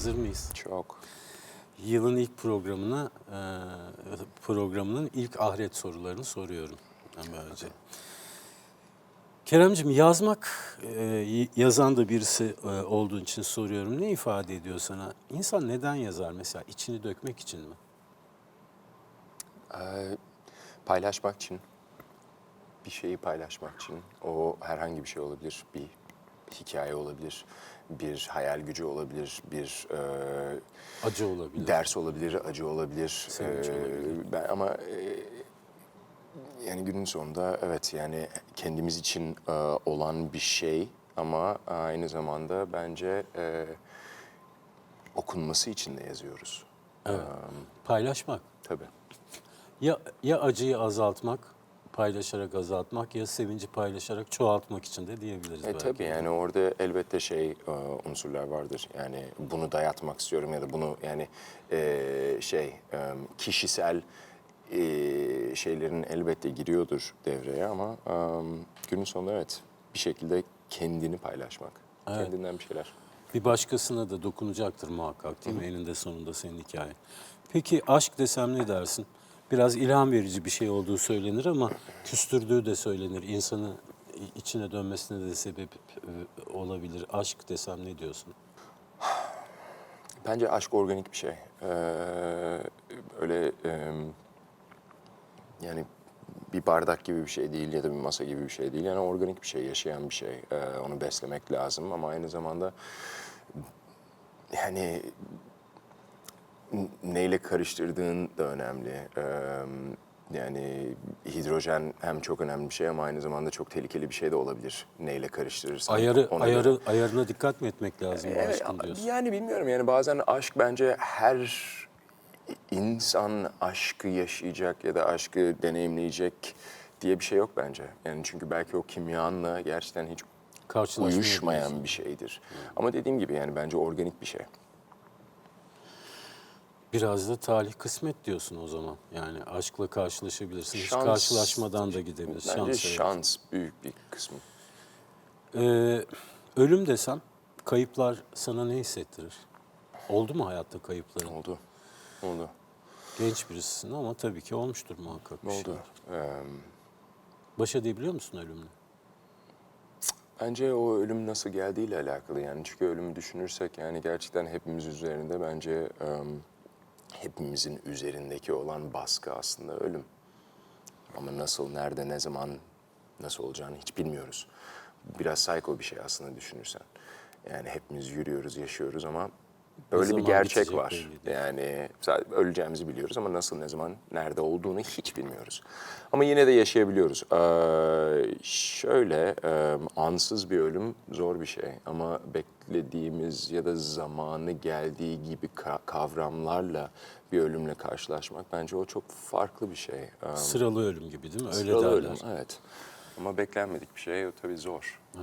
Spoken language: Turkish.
Hazır mıyız? Çok. Yılın ilk programına e, programının ilk ahiret sorularını soruyorum ama önce. Keremcim yazmak e, yazan da birisi e, olduğun için soruyorum. Ne ifade ediyor sana? İnsan neden yazar mesela? İçini dökmek için mi? Ee, paylaşmak için, bir şeyi paylaşmak için, o herhangi bir şey olabilir, bir hikaye olabilir, bir hayal gücü olabilir, bir e, Acı olabilir. ders olabilir, acı olabilir. Sevinç Ee, olabilir. Ben ama e, yani günün sonunda evet yani kendimiz için e, olan bir şey ama aynı zamanda bence e, okunması için de yazıyoruz. Evet. Ee, Paylaşmak. tabii. Ya ya acıyı azaltmak, paylaşarak azaltmak ya sevinci paylaşarak çoğaltmak için de diyebiliriz E belki. tabii yani orada elbette şey e, unsurlar vardır. Yani bunu dayatmak istiyorum ya da bunu yani e, şey e, kişisel e, şeylerin elbette giriyordur devreye ama e, günün sonunda evet bir şekilde kendini paylaşmak. Evet. Kendinden bir şeyler. Bir başkasına da dokunacaktır muhakkak değil mi? Eninde sonunda senin hikayen. Peki aşk desem ne dersin? Biraz ilham verici bir şey olduğu söylenir ama küstürdüğü de söylenir. İnsanı içine dönmesine de sebep e, olabilir. Aşk desem ne diyorsun? Bence aşk organik bir şey. Ee, öyle e, yani bir bardak gibi bir şey değil ya da bir masa gibi bir şey değil. Yani organik bir şey, yaşayan bir şey. Ee, onu beslemek lazım ama aynı zamanda yani neyle karıştırdığın da önemli. Ee, yani hidrojen hem çok önemli bir şey ama aynı zamanda çok tehlikeli bir şey de olabilir. Neyle karıştırırsan. Ayarı, ona ayarı, göre. ayarına dikkat mi etmek lazım Evet, aşkın diyorsun? Yani bilmiyorum yani bazen aşk bence her insan aşkı yaşayacak ya da aşkı deneyimleyecek diye bir şey yok bence. Yani çünkü belki o kimyanla gerçekten hiç uyuşmayan bir şeydir. Ama dediğim gibi yani bence organik bir şey. Biraz da talih kısmet diyorsun o zaman. Yani aşkla karşılaşabilirsin. Hiç Şans- karşılaşmadan da gidebilirsin. Bence Şans, evet. şans büyük bir kısmı. Ee, ölüm desem kayıplar sana ne hissettirir? Oldu mu hayatta kayıpların? Oldu. Oldu. Genç birisisin ama tabii ki olmuştur muhakkak bir Oldu. Ee, Baş edebiliyor musun ölümle? Bence o ölüm nasıl geldiğiyle alakalı yani çünkü ölümü düşünürsek yani gerçekten hepimiz üzerinde bence em, hepimizin üzerindeki olan baskı aslında ölüm. Ama nasıl, nerede, ne zaman, nasıl olacağını hiç bilmiyoruz. Biraz psycho bir şey aslında düşünürsen. Yani hepimiz yürüyoruz, yaşıyoruz ama böyle bir gerçek var. Yani öleceğimizi biliyoruz ama nasıl, ne zaman, nerede olduğunu hiç bilmiyoruz. Ama yine de yaşayabiliyoruz. Ee, şöyle, e, ansız bir ölüm zor bir şey. Ama beklediğimiz ya da zamanı geldiği gibi ka- kavramlarla bir ölümle karşılaşmak bence o çok farklı bir şey. Ee, Sıralı ölüm gibi değil mi? Öyle sıralı derler. ölüm, evet. Ama beklenmedik bir şey, o tabii zor. Ha.